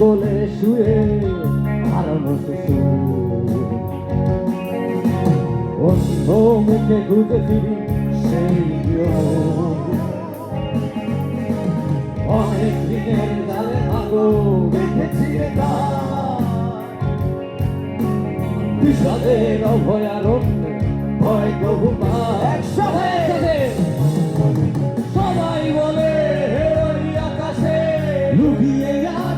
কোলে শুয়ে হারানো শিশু মুখে ঘুরতে ফিরি সেই অনেক দিনের গালে ভাগো দেখেছি বিষাদের অভয়ারণ্যে ভয় বহুমা একসাথে। সবাই বলে আকাশে, লুকিয়ে আছে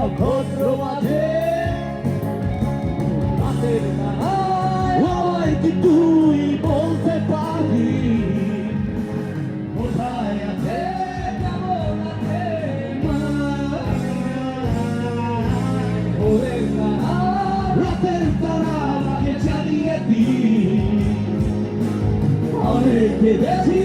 দুর্নক্ষত্র মাঝে তুই বলতে পারি কোথায় তারা, রাতের তারা দিই অনেকে দেখি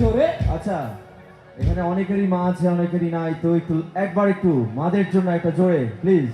জোরে আচ্ছা এখানে অনেকেরই মা আছে, অনেকেরই নাই, তো একটু, একবার একটু, মাদের জন্য একটা জোরে প্লিজ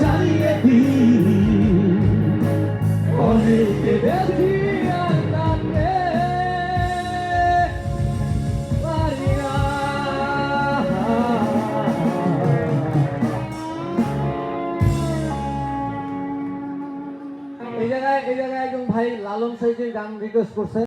জ্বালিয়ে দিই অনেকে না। এই জায়গায় এই জায়গায় একজন ভাই লালন সাইজের গান রিকোয়েস্ট করছে